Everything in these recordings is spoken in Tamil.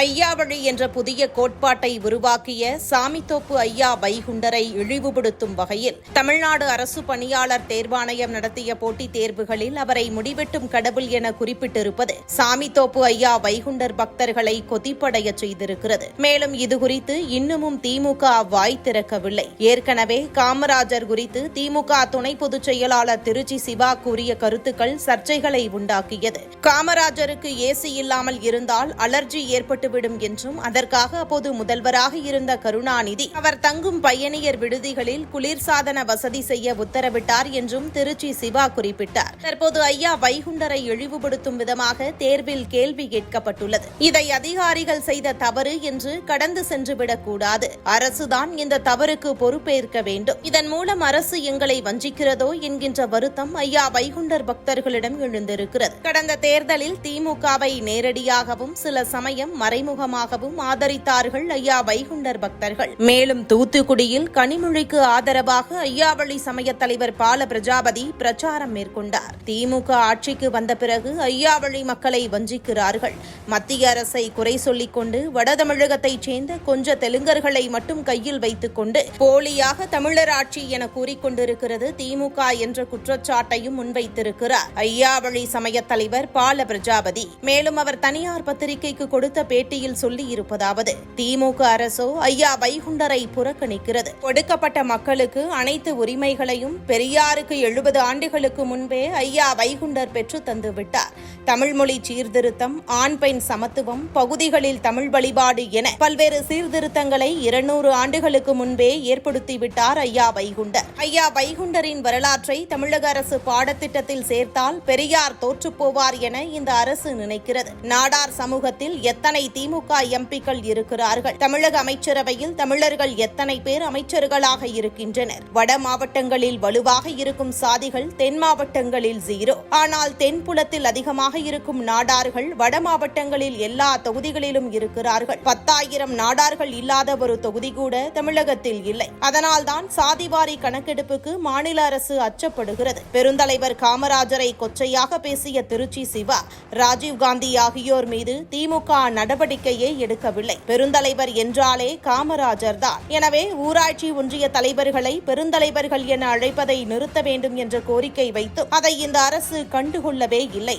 ஐயாவழி என்ற புதிய கோட்பாட்டை உருவாக்கிய சாமித்தோப்பு ஐயா வைகுண்டரை இழிவுபடுத்தும் வகையில் தமிழ்நாடு அரசு பணியாளர் தேர்வாணையம் நடத்திய போட்டித் தேர்வுகளில் அவரை முடிவெட்டும் கடவுள் என குறிப்பிட்டிருப்பது சாமித்தோப்பு ஐயா வைகுண்டர் பக்தர்களை கொதிப்படைய செய்திருக்கிறது. மேலும் இதுகுறித்து இன்னமும் திமுக வாய் திறக்கவில்லை. ஏற்கனவே காமராஜர் குறித்து திமுக துணை பொதுச் செயலாளர் திருச்சி சிவா கூறிய கருத்துக்கள் சர்ச்சைகளை உண்டாக்கியது. காமராஜருக்கு ஏசி இல்லாமல் இருந்தால் அலர்ஜி ஏற்பட்டு வந்துவிடும் என்றும் அதற்காக அப்போது முதல்வராக இருந்த கருணாநிதி அவர் தங்கும் பயணியர் விடுதிகளில் குளிர்சாதன வசதி செய்ய உத்தரவிட்டார் என்றும் திருச்சி சிவா குறிப்பிட்டார். தற்போது ஐயா வைகுண்டரை இழிவுபடுத்தும் விதமாக தேர்வில் கேள்வி கேட்கப்பட்டுள்ளது. இதை அதிகாரிகள் செய்த தவறு என்று கடந்து சென்றுவிடக் கூடாது. அரசுதான் இந்த தவறுக்கு பொறுப்பேற்க வேண்டும். இதன் மூலம் அரசு எங்களை வஞ்சிக்கிறதோ என்கின்ற வருத்தம் ஐயா வைகுண்டர் பக்தர்களிடம் எழுந்திருக்கிறது. கடந்த தேர்தலில் திமுகவை நேரடியாகவும் சில சமயம் மறைமுகமாகவும் ஆதரித்தார்கள் ஐயா வைகுண்டர் பக்தர்கள். மேலும் தூத்துக்குடியில் கனிமொழிக்கு ஆதரவாக ஐயாவளி சமய தலைவர் பால பிரஜாபதி பிரச்சாரம் மேற்கொண்டார். திமுக ஆட்சிக்கு வந்த பிறகு ஐயாவளி மக்களை வஞ்சிக்கிறார்கள். மத்திய அரசை குறை சொல்லிக் கொண்டு வடதமிழகத்தைச் சேர்ந்த கொஞ்ச தெலுங்கர்களை மட்டும் கையில் வைத்துக் கொண்டு போலியாக தமிழர் ஆட்சி என கூறிக்கொண்டிருக்கிறது திமுக என்ற குற்றச்சாட்டையும் முன்வைத்திருக்கிறார். ஐயாவளி சமய தலைவர் பால பிரஜாபதி. மேலும் அவர் தனியார் பத்திரிகைக்கு கொடுத்த பேட்டியில் சொல்லியிருப்பதாவது திமுக அரசோ ஐயா வைகுண்டரை புறக்கணிக்கிறது. கொடுக்கப்பட்ட மக்களுக்கு அனைத்து உரிமைகளையும் பெரியாருக்கு எழுபது ஆண்டுகளுக்கு முன்பே ஐயா வைகுண்டர் பெற்று தந்து விட்டார் தமிழ்மொழி சீர்திருத்தம் ஆண் பெண் சமத்துவம் பகுதிகளில் தமிழ் வழிபாடு என பல்வேறு சீர்திருத்தங்களை இருநூறு ஆண்டுகளுக்கு முன்பே ஏற்படுத்திவிட்டார் ஐயா வைகுண்டர். ஐயா வைகுண்டரின் வரலாற்றை தமிழக அரசு பாடத்திட்டத்தில் சேர்த்தால் பெரியார் தோற்றுப்போவார் என இந்த அரசு நினைக்கிறது. நாடார் சமூகத்தில் எத்தனை திமுக எம்பிக்கள் இருக்கிறார்கள்? தமிழக அமைச்சரவையில் தமிழர்கள் எத்தனை பேர் அமைச்சர்களாக இருக்கின்றனர்? வட மாவட்டங்களில் வலுவாக இருக்கும் சாதிகள் தென் மாவட்டங்களில் ஜீரோ. ஆனால் தென்புலத்தில் அதிகமாக இருக்கும் நாடார்கள் வட மாவட்டங்களில் எல்லா தொகுதிகளிலும் இருக்கிறார்கள். பத்தாயிரம் நாடார்கள் இல்லாத ஒரு தொகுதி கூட தமிழகத்தில் இல்லை. அதனால்தான் சாதிவாரி கணக்கெடுப்புக்கு மாநில அரசு அச்சப்படுகிறது. பெருந்தலைவர் காமராஜரை கொச்சையாக பேசிய திருச்சி சிவா ராஜீவ்காந்தி ஆகியோர் மீது திமுக நடவடிக்கையே எடுக்கவில்லை. பெருந்தலைவர் என்றாலே காமராஜர் தான். எனவே ஊராட்சி ஒன்றிய தலைவர்களை பெருந்தலைவர்கள் என அழைப்பதை நிறுத்த வேண்டும் என்ற கோரிக்கை வைத்து அதை இந்த அரசு கண்டுகொள்ளவே இல்லை.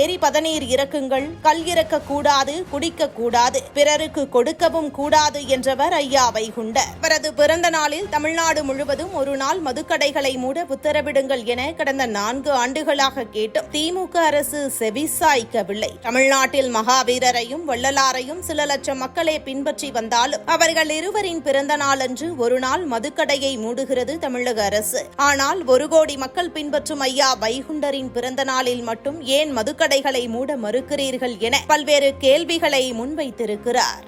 ஏறி பதநீர் இறக்குங்கள். கல் இறக்க கூடாது குடிக்க கூடாது. பிறருக்கு கொடுக்கவும் கூடாது என்றவர் ஐயா வைகுண்டர் அவரது பிறந்த நாளில் தமிழ்நாடு முழுவதும் ஒரு நாள் மதுக்கடைகளை மூட உத்தரவிடுங்கள் என கடந்த நான்கு ஆண்டுகளாக கேட்டும் திமுக அரசு செவிசாய்க்கவில்லை. தமிழ்நாட்டில் மகாவீரரையும் வள்ளலாரையும் சில லட்சம் மக்களே பின்பற்றி வந்தாலும் அவர்கள் இருவரின் பிறந்த நாளன்று ஒரு நாள் மதுக்கடையை மூடுகிறது தமிழக அரசு. ஆனால் ஒரு கோடி மக்கள் பின்பற்றும் ஐயா வைகுண்டரின் பிறந்த நாளில் மட்டும் ஏன் கடைகளை மூட மறுக்கிறீர்கள் என பல்வேறு கேள்விகளை முன்வைத்திருக்கிறார்.